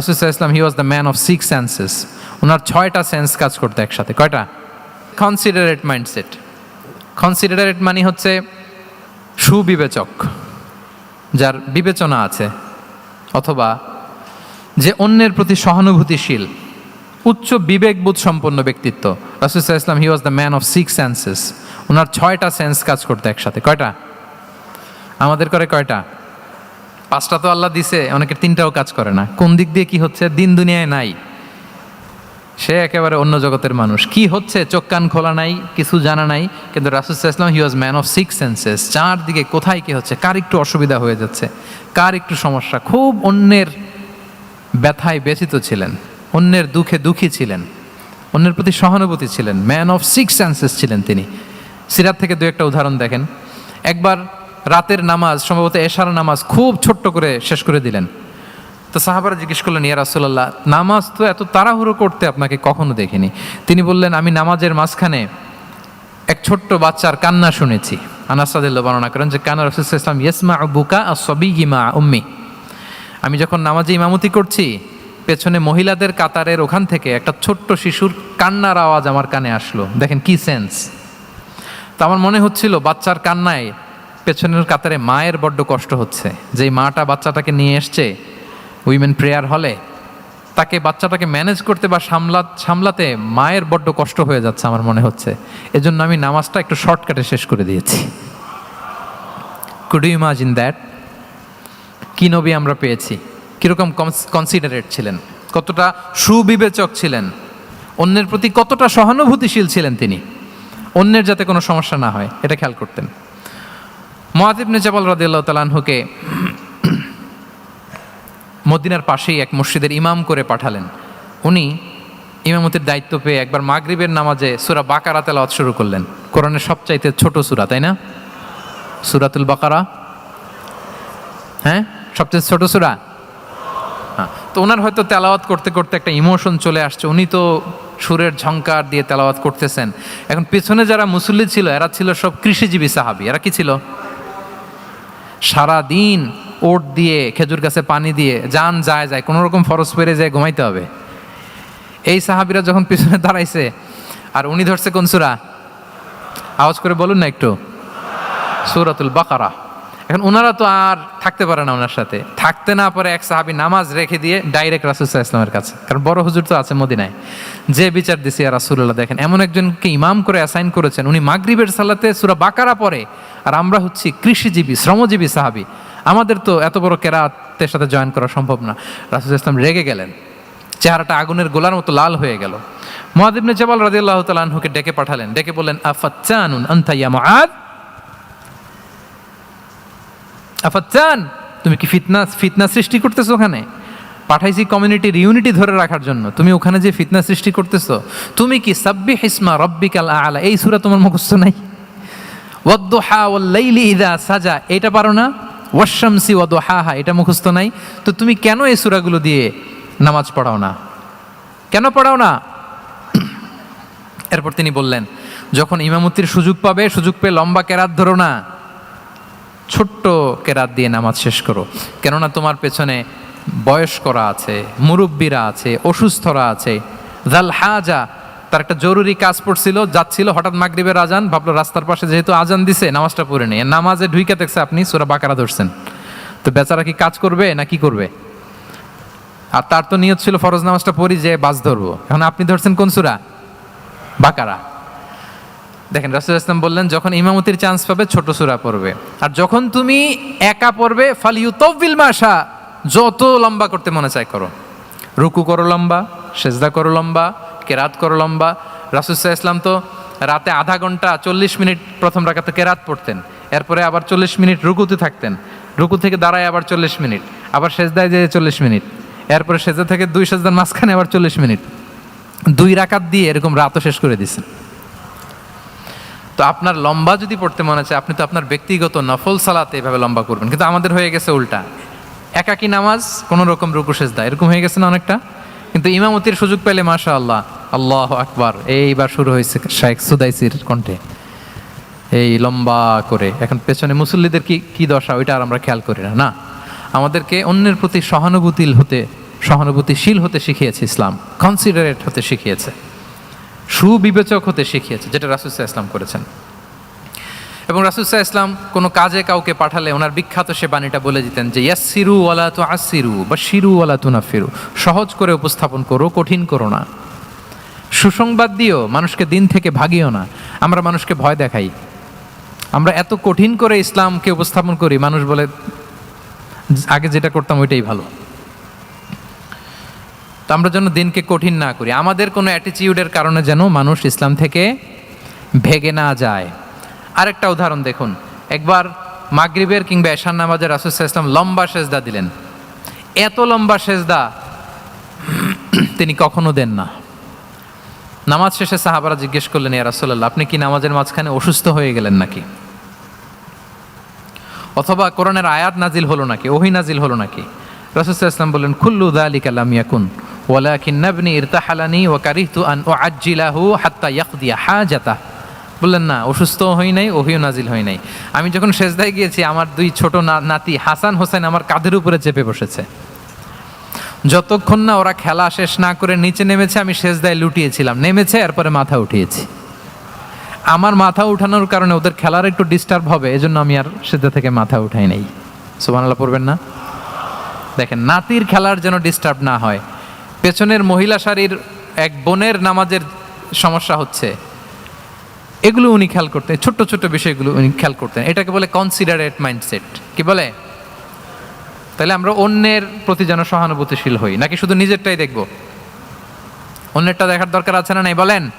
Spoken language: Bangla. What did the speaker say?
রাসুসাহ ইসলাম he was the man of six senses ওনার ছয়টা সেন্স কাজ করতে একসাথে। কয়টা? কনসিডারেট মাইন্ডসেট কনসিডারেট মানে হচ্ছে সুবিবেচক, যার বিবেচনা আছে, অথবা যে অন্যের প্রতি সহানুভূতিশীল, উচ্চ বিবেকবোধ সম্পন্ন ব্যক্তিত্ব। রাসুসাহ ইসলাম he was the man of six senses ওনার ছয়টা সেন্স কাজ করতে একসাথে। কয়টা? আমাদের করে কয়টা? পাঁচটা তো আল্লাহ দিছে, অনেকের তিনটাও কাজ করে না। কোন দিক দিয়ে কি হচ্ছে? দিন দুনিয়ায় নাই। সে একেবারে অন্য জগতের মানুষ। কি হচ্ছে? চোখ কান খোলা নাই, কিছু জানা নাই। কিন্তু রাসুসাহ ইসলাম he was man of six senses চারদিকে কোথায় কি হচ্ছে? কার একটু অসুবিধা হয়ে যাচ্ছে? কার একটু সমস্যা? খুব অন্যের ব্যথায় ব্যথিত ছিলেন। অন্যের দুঃখে দুঃখী ছিলেন। অন্যের প্রতি সহানুভূতি ছিলেন। ম্যান অফ সিক্স সেন্সেস ছিলেন তিনি। সিরাত থেকে দু একটা উদাহরণ দেখেন। একবার রাতের নামাজ, সম্ভবত এশার নামাজ খুব ছোট্ট করে শেষ করে দিলেন। তো সাহাবারা জিজ্ঞেস করলেন, ইয়া রাসুল্লাহ নামাজ তো এত তাড়াহুড়ো করতে আপনাকে কখনো দেখিনি? তিনি বললেন, আমি নামাজের মাঝখানে এক ছোট্ট বাচ্চার কান্না শুনেছি। আনাসাদিল্লা বর্ণনা করেন যে, কানা রসুল ইসলাম ইয়েসমা বুকা আর সবিগিমা উম্মি। আমি যখন নামাজে ইমামতি করছি, পেছনে মহিলাদের কাতারের ওখান থেকে একটা ছোট্ট শিশুর কান্নার আওয়াজ আমার কানে আসলো। দেখেন কি সেন্স। তো আমার মনে হচ্ছিল, বাচ্চার কান্নায় পেছনের কাতারে মায়ের বড্ড কষ্ট হচ্ছে। যেই মাটা বাচ্চাটাকে নিয়ে এসছে উইমেন প্রেয়ার হলে তাকে বাচ্চাটাকে ম্যানেজ করতে বা সামলা সামলাতে মায়ের বড্ড কষ্ট হয়ে যাচ্ছে আমার মনে হচ্ছে। এজন্য আমি নামাজটা একটু শর্টকাটে শেষ করে দিয়েছি। কুড ইউ ইমাজিন দ্যাট কি নবী আমরা পেয়েছি? কীরকম কনসিডারেট ছিলেন? কতটা সুবিবেচক ছিলেন? অন্যের প্রতি কতটা সহানুভূতিশীল ছিলেন তিনি? অন্যের যাতে কোনো সমস্যা না হয়, এটা খেয়াল করতেন। মহাদিবনে জবাল রাদিল্লাহ তালাহুকে মদিনার পাশেই এক মসজিদের ইমাম করে পাঠালেন। উনি ইমামতির দায়িত্ব পেয়ে একবার মাগরিবের নামাজে সুরা বাকারা তেলাওয়াত শুরু করলেন। কোরআনের সবচাইতে ছোট সুরা, তাই না? সুরাতুল বাকারা। হ্যাঁ? সবচেয়ে ছোট সুরা? হ্যাঁ। তো ওনার হয়তো তেলাওয়াত করতে করতে একটা ইমোশন চলে আসছে। উনি তো সুরের ঝঙ্কার দিয়ে তেলাওয়াত করতেছেন। এখন পেছনে যারা মুসল্লি ছিল, এরা ছিল সব কৃষিজীবী সাহাবি। এরা কি ছিল? সারা দিন ওট দিয়ে, খেজুর গাছে পানি দিয়ে, যান যায় যায়, কোনো রকম ফরস পেরে যায় ঘুমাইতে হবে। এই সাহাবিরা যখন পিছনে দাঁড়াইছে, আর উনি ধরছে কোন সুরা? আওয়াজ করে বলুন না একটু। সুরাতুল বাকারা। এখন ওনারা তো আর থাকতে পারে না ওনার সাথে। থাকতে না পারে এক সাহাবি নামাজ রেখে দিয়ে ডাইরেক্ট রাসুল্লাহ ইসলামের কাছে। কারণ বড় হুজুর তো আছে মদিনায়। যে বিচার দিছে রাসুল্লাহ দেখেন, এমন একজনকে ইমাম করে অ্যাসাইন করেছেন, উনি মাগরিবের সালাতে সুরা বাকারা পরে আর আমরা হচ্ছি কৃষিজীবী, শ্রমজীবী সাহাবি। আমাদের তো এত বড় কেরাতের সাথে জয়েন করা সম্ভব না। রাসুল ইসলাম রেগে গেলেন। চেহারাটা আগুনের গোলার মতো লাল হয়ে গেল। মহাদিবনে জবাল রাদিল্লাহ তালাহুকে ডেকে পাঠালেন। ডেকে বললেন আফাচ্চানুন আন্তাইয়া মহাদ আফাচ্চান তুমি কি ফিতনা ফিতনা সৃষ্টি করতেছো ওখানে? পাঠাইছি কমিউনিটির ইউনিটি ধরে রাখার জন্য। তুমি ওখানে যে ফিতনা সৃষ্টি করতেছো, তুমি কি সাব্বি হিসমা রব্বিকাল আলা? এই সুরা তোমার মুখস্থ নাই। ওয়াদ্দোহা ওয়াল্লাইলি ইদা সাজা। এটা পারো না? ওয়াশামসি ওয়াদোহা এটা মুখস্থ নাই। তো তুমি কেন এই সুরাগুলো দিয়ে নামাজ পড়াও না? কেন পড়াও না? এরপর তিনি বললেন, যখন ইমামতির সুযোগ পাবে, সুযোগ পেয়ে লম্বা কেরাত ধরো না। ছোট্ট কেরাত দিয়ে নামাজ শেষ করো। কেননা তোমার পেছনে বয়স্করা আছে, মুরব্বীরা আছে, অসুস্থরা আছে। জাল হাজা, তার একটা জরুরি কাজ পড়ছিল, যাচ্ছিল হঠাৎ মাগরিবের আজান, ভাবলো রাস্তার পাশে যেহেতু আজান দিছে, নামাজটা পড়ে নেই। নামাজে ঢুইকে দেখছে আপনি সুরা বাকারা ধরছেন। তো বেচারা কি কাজ করবে না কি করবে? আর তার তো নিয়ত ছিল ফরজ নামাজটা পড়ি যে বাস ধরবো। এখন আপনি ধরছেন কোন সুরা? বাকারা। দেখেন, রাসুল ইসলাম বললেন, যখন ইমামতির চান্স পাবে, ছোট সুরা পড়বে। আর যখন তুমি একা পড়বে ফালিউ তব্বিল মাসা যত লম্বা করতে মনে চায় করো। রুকু করো লম্বা, সেজদা করো লম্বা, কেরাত করো লম্বা। রাসুসাহ ইসলাম তো রাতে আধা ঘণ্টা চল্লিশ মিনিট প্রথম রাখাতে কেরাত পড়তেন। এরপরে আবার চল্লিশ মিনিট রুকুতে থাকতেন। রুকু থেকে দাঁড়ায় আবার চল্লিশ মিনিট, আবার সেজদায় যেয়ে চল্লিশ মিনিট। এরপরে সেজদা থেকে দুই সেজদার মাঝখানে আবার চল্লিশ মিনিট। দুই রাকাত দিয়ে এরকম রাতও শেষ করে দিচ্ছেন তো আপনার লম্বা যদি পড়তে মনে চায়, আপনি তো আপনার ব্যক্তিগত নফল সালাতে এভাবে লম্বা করবেন। কিন্তু আমাদের হয়ে গেছে উল্টা। একাকি নামাজ, কোনো রকম রুকু, সেজদা, এরকম হয়ে গেছে না অনেকটা? কিন্তু ইমামতির সুযোগ পেলে মাশা আল্লাহ আল্লাহ আকবার, এইবার শুরু হয়েছে শাইখ সুদাইসির কণ্ঠে। এই লম্বা করে। এখন পেছনে মুসল্লিদের কি কি দশা? ওইটা আর আমরা খেয়াল করি না না? আমাদেরকে অন্যের প্রতি সহানুভূতিল হতে, সহানুভূতিশীল হতে শিখিয়েছে ইসলাম কনসিডারেট হতে শিখিয়েছে। সুবিবেচক হতে শিখিয়েছে, যেটা রাসুসাহ ইসলাম করেছেন। এবং রাসুসাহ ইসলাম কোনো কাজে কাউকে পাঠালে ওনার বিখ্যাত সে বাণীটা বলে দিতেন যে ইয়াসিরু ওয়ালা তু আসিরু বা শিরু ওয়ালা তু নাফিরু সহজ করে উপস্থাপন করো, কঠিন করো না। সুসংবাদ দিও, মানুষকে দিন থেকে ভাগিও না। আমরা মানুষকে ভয় দেখাই। আমরা এত কঠিন করে ইসলামকে উপস্থাপন করি, মানুষ বলে, আগে যেটা করতাম ওইটাই ভালো। তো আমরা যেন দিনকে কঠিন না করি। আমাদের কোনো অ্যাটিচিউডের কারণে যেন মানুষ ইসলাম থেকে ভেগে না যায়। আরেকটা উদাহরণ দেখুন। একবার মাগরিবের কিংবা এশান নামাজের রাসুসাহ ইসলাম লম্বা সেজদা দিলেন। এত লম্বা সেজদা তিনি কখনো দেন না। নামাজ শেষে সাহাবারা জিজ্ঞেস করলেন, ইয়া রাসূলুল্লাহ, আপনি কি নামাজের মাঝখানে অসুস্থ হয়ে গেলেন নাকি? অথবা কোরআনের আয়াত নাজিল হলো নাকি, ওহি নাজিল হলো নাকি? রাসূলুল্লাহ ইসলাম বললেন, কুল্লু যালিকা লাম ইয়াকুন। ওয়ালাকিন ইরতাহালানি ওয়া কারিহতু আন উআজ্জিলাহু হাত্তা ইয়াকদিয়া হাজাতা বললেন, না অসুস্থ হই নাই, ওহিও নাজিল হই নাই। আমি যখন সেজদায় গিয়েছি, আমার দুই ছোট নাতি হাসান হোসেন আমার কাঁধের উপরে চেপে বসেছে। যতক্ষণ না ওরা খেলা শেষ না করে নিচে নেমেছে, আমি শেষদায় লুটিয়েছিলাম। নেমেছে, এরপরে মাথা উঠিয়েছি। আমার মাথা উঠানোর কারণে ওদের খেলার একটু ডিস্টার্ব হবে, এজন্য আমি আর সেজদা থেকে মাথা উঠাই নাই। সুবহানাল্লাহ, পড়বেন না? দেখেন, নাতির খেলার যেন ডিস্টার্ব না হয়। পেছনের মহিলা শাড়ির এক বোনের নামাজের সমস্যা হচ্ছে। এগুলো উনি খেয়াল করতেন, ছোট্ট ছোট্ট বিষয়গুলো উনি খেয়াল করতেন। এটাকে বলে কনসিডারেট মাইন্ডসেট কি বলে? তাহলে আমরা অন্যের প্রতি যেন সহানুভূতিশীল হই। নাকি শুধু নিজেরটাই দেখব? অন্যেরটা দেখার দরকার আছে না নাই? বলেন।